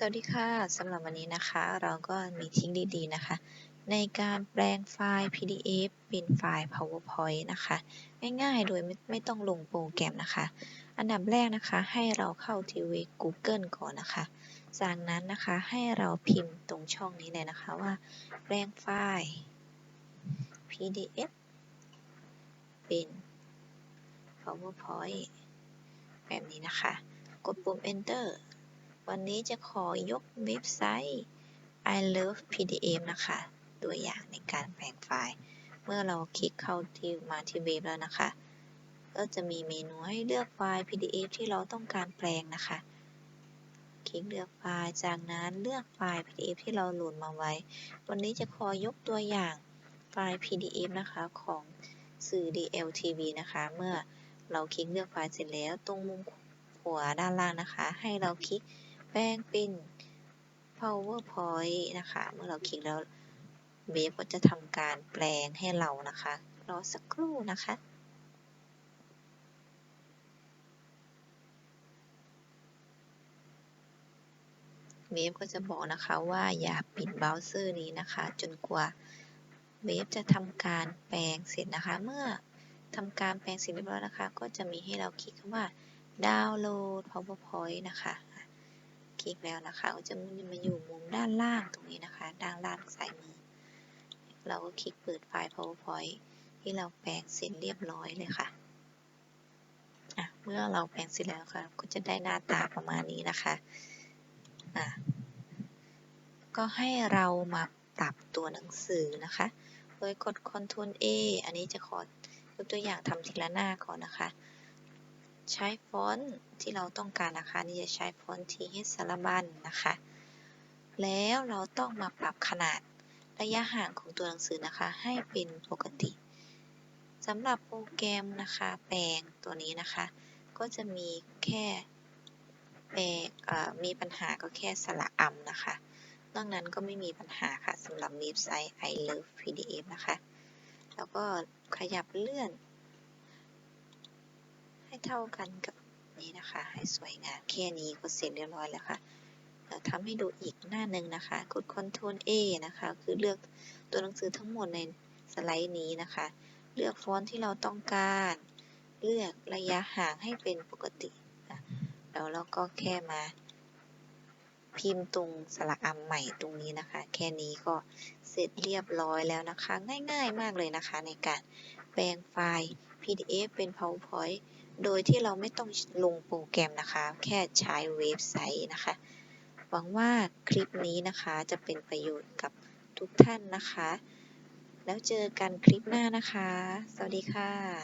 สวัสดีค่ะสำหรับวันนี้นะคะ เราก็มีทริคดีๆนะคะ ในการแปลงไฟล์ PDF เป็นไฟล์ PowerPoint นะคะ ง่ายๆ โดยไม่ไม่ต้องลงโปรแกรมนะคะ อันดับแรกนะคะให้เราเข้าทีว็บ Google ก่อนนะคะ จากนั้นนะคะให้เราพิมพ์ตรงช่องนี้เลยนะคะว่า แปลงไฟล์ PDF เป็น PowerPoint แบบนี้นะคะ กดปุ่ม Enter วันนี้จะขอยกเว็บไซต์ I love PDF นะคะ ตัวอย่างในการแปลงไฟล์ เมื่อเราคลิกเข้าที่มาที่เว็บแล้วนะคะ ก็จะมีเมนูให้เลือกไฟล์ PDF ที่เราต้องการแปลงนะคะ คลิกเลือกไฟล์ จากนั้นเลือกไฟล์ PDF ที่เราโหลดมาไว้ วันนี้จะขอยกตัวอย่างไฟล์ PDF นะคะของสื่อ DLTV นะคะ เมื่อเราคลิกเลือกไฟล์เสร็จแล้วตรงมุมขวาด้านล่างนะคะ ให้เราคลิก แปลงเป็น PowerPoint นะคะ เมื่อเราคลิกแล้วเว็บก็จะทำการแปลงให้เรานะคะ รอสักครู่นะคะเว็บก็จะบอกนะคะว่าอย่าปิดเบราว์เซอร์นี้นะคะ จนกว่าเว็บจะทำการแปลงเสร็จนะคะ เมื่อทำการแปลงเสร็จเรียบร้อยนะคะ ก็จะมีให้เราคลิกคำว่าดาวน์โหลด PowerPoint นะคะ คลิกแล้วนะคะก็จะมาอยู่มุมด้านล่างตรงนี้นะคะ ด้านล่างซ้ายมือ เราก็คลิกเปิดไฟล์ PowerPoint ที่เราแปลงเสร็จเรียบร้อยเลยค่ะะเมื่อเราแปลงเสร็จแล้วค่ะ ก็จะได้หน้าตาประมาณนี้นะคะะก็ให้เรามาปรับตัวหนังสือนะคะ โดยกด Ctrl A อันนี้จะขอยกตัวอย่างทำทีละหน้าก่อนนะคะ ใช้ฟอนต์ที่เราต้องการนะคะนี่จะใช้ฟอนต์ TH สารบัญนะคะ แล้วเราต้องมาปรับขนาดระยะห่างของตัวหนังสือนะคะ ให้เป็นปกติสำหรับโปรแกรมนะคะแปลงตัวนี้นะคะ ก็จะมีแค่แปลมีปัญหาก็แค่สระอำนะคะนอกนั้นก็ไม่มีปัญหาค่ะสำหรับเว็บไซต์ I love PDF นะคะ แล้วก็ขยับเลื่อน เท่ากันกับนี้นะคะ ให้สวยงามแค่นี้ก็เสร็จเรียบร้อยแล้วค่ะเราทำให้ดูอีกหน้าหนึ่งนะคะ กด Ctrl A นะคะ คือเลือกตัวหนังสือทั้งหมดในสไลด์นี้นะคะ เลือกฟอนต์ที่เราต้องการ เลือกระยะห่างให้เป็นปกติแล้วเราก็แค่มา พิมพ์ตรงสระอำใหม่ตรงนี้นะคะ แค่นี้ก็เสร็จเรียบร้อยแล้วนะคะ ง่ายๆมากเลยนะคะ ในการแปลงไฟล์ PDF เป็น PowerPoint โดยที่เราไม่ต้องลงโปรแกรมนะคะ แค่ใช้เว็บไซต์นะคะ หวังว่าคลิปนี้นะคะจะเป็นประโยชน์กับทุกท่านนะคะ แล้วเจอกันคลิปหน้านะคะ สวัสดีค่ะ